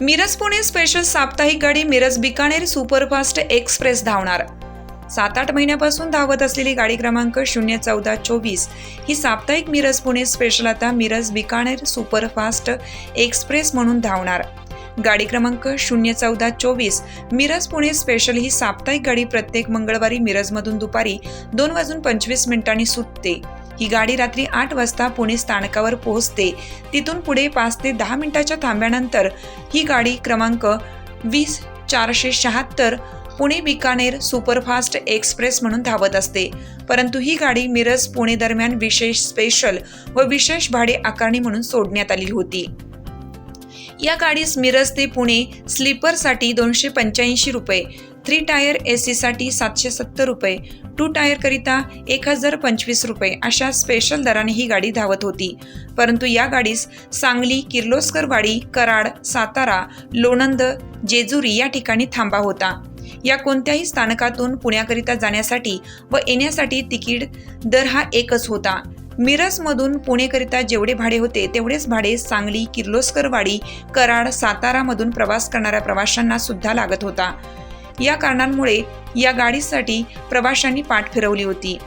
Miraj Pune special साप्ताहिक गाडी Miraj Bikaner superfast express धावणार. सात आठ महिन्यापासून धावत असलेली गाडी क्रमांक शून्य चौदा चोवीस ही साप्ताहिक मिरज पुणे स्पेशल आता मिरज बिकानेर सुपरफास्ट एक्सप्रेस म्हणून धावणार. गाडी क्रमांक शून्य चौदा चोवीस मिरज पुणे स्पेशल ही साप्ताहिक गाडी प्रत्येक मंगळवारी मिरजमधून दुपारी दोन वाजून पंचवीस मिनिटांनी सुटते. ही गाडी रात्री आठ वाजता पुणे स्थानकावर पोहोचते. तिथून पुढे पाच ते दहा मिनिटाच्या थांब्यानंतर ही गाडी क्रमांक वीस चारशे शहात्तर पुणे बिकानेर सुपरफास्ट एक्सप्रेस म्हणून धावत असते. परंतु ही गाडी मिरज पुणे दरम्यान विशेष स्पेशल व विशेष भाडे आकारणी म्हणून सोडण्यात आली होती. या गाडीस मिरज ते पुणे स्लीपरसाठी दोनशे पंच्याऐंशी रुपये थ्री टायर ए सीसाठी सातशे सत्तर रुपये टू टायरकरिता एक हजार पंचवीस रुपये अशा स्पेशल दराने ही गाडी धावत होती. परंतु या गाडीस सांगली किर्लोस्करवाडी कराड सातारा लोणंद जेजुरी या ठिकाणी थांबा होता. या कोणत्याही स्थानकातून पुण्याकरिता जाण्यासाठी व येण्यासाठी तिकीट दर हा एकच होता. मिरजमधून पुणेकरिता जेवढे भाडे होते तेवढेच भाडे सांगली किर्लोस्करवाडी कराड सातारामधून प्रवास करणाऱ्या प्रवाशांना सुद्धा लागत होता. या कारणांमुळे या गाडीसाठी प्रवाशांनी पाठ फिरवली होती.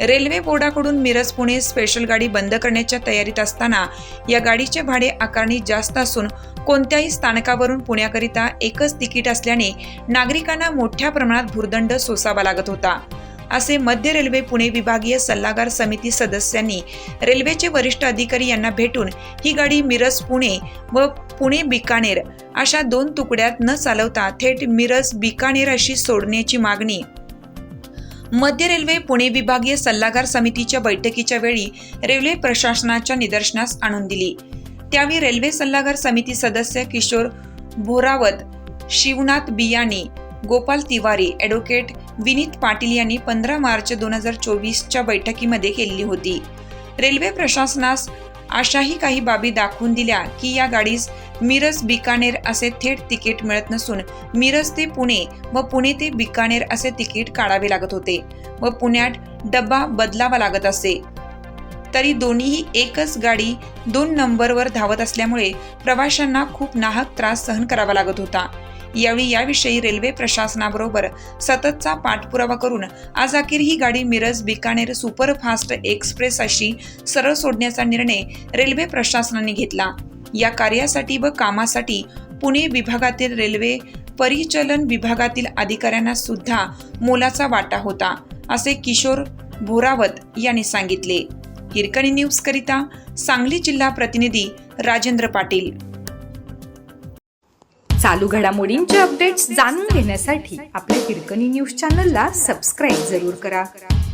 रेल्वे बोर्डाकडून मिरज पुणे स्पेशल गाडी बंद करण्याच्या तयारीत असताना या गाडीचे भाडे आकारणी जास्त असून कोणत्याही स्थानकावरून पुण्याकरिता एकच तिकीट असल्याने नागरिकांना मोठ्या प्रमाणात भूर्दंड सोसावा लागत होता. असे मध्य रेल्वे पुणे विभागीय सल्लागार समिती सदस्यांनी रेल्वेचे वरिष्ठ अधिकारी यांना भेटून ही गाडी मिरज पुणे व पुणे बिकानेर अशा दोन तुकड्यात न चालवता थेट मिरज बिकानेर अशी सोडण्याची मागणी मध्य रेल्वे पुणे विभागीय सल्लागार समितीच्या बैठकीच्या वेळी रेल्वे प्रशासनाच्या निदर्शनास आणून दिली. त्यावेळी रेल्वे सल्लागार समिती सदस्य किशोर भोरावत शिवनाथ बियाणी गोपाल तिवारी ॲडव्होकेट विनीत पाटील यांनी पंधरा मार्च दोन हजार चोवीसच्या बैठकीमध्ये केलेली होती. रेल्वे प्रशासनास अशाही काही बाबी दाखवून दिल्या की या गाडीस मिरज बिकानेर असे थेट तिकीट मिळत नसून मिरज ते पुणे व पुणे ते बिकानेर असे तिकीट काढावे लागत होते व पुण्यात डब्बा बदलावा लागत असे. तरी दोन्हीही एकच गाडी दोन नंबरवर धावत असल्यामुळे प्रवाशांना खूप नाहक त्रास सहन करावा लागत होता. यावेळी याविषयी रेल्वे प्रशासनाबरोबर सततचा पाठपुरावा करून आज अखेर ही गाडी मिरज बिकानेर सुपरफास्ट एक्सप्रेस अशी सरळ सोडण्याचा निर्णय रेल्वे प्रशासनाने घेतला. या कार्यासाठी व कामासाठी पुणे विभागातील रेल्वे परिचलन विभागातील अधिकाऱ्यांना सुद्धा मोलाचा वाटा होता असे किशोर भोरावत यांनी सांगितले. हिरकणी न्यूज करिता सांगली जिल्हा प्रतिनिधी राजेंद्र पाटील. चालू घडामोडींचे अपडेट्स जाणून घेण्यासाठी आपल्या हिरकणी न्यूज चॅनलला सबस्क्राईब जरूर करा.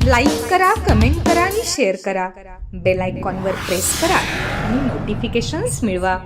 लाईक करा कमेंट करा आणि शेअर करा. बेल आयकॉनवर प्रेस करा. आणि नोटिफिकेशन्स मिळवा.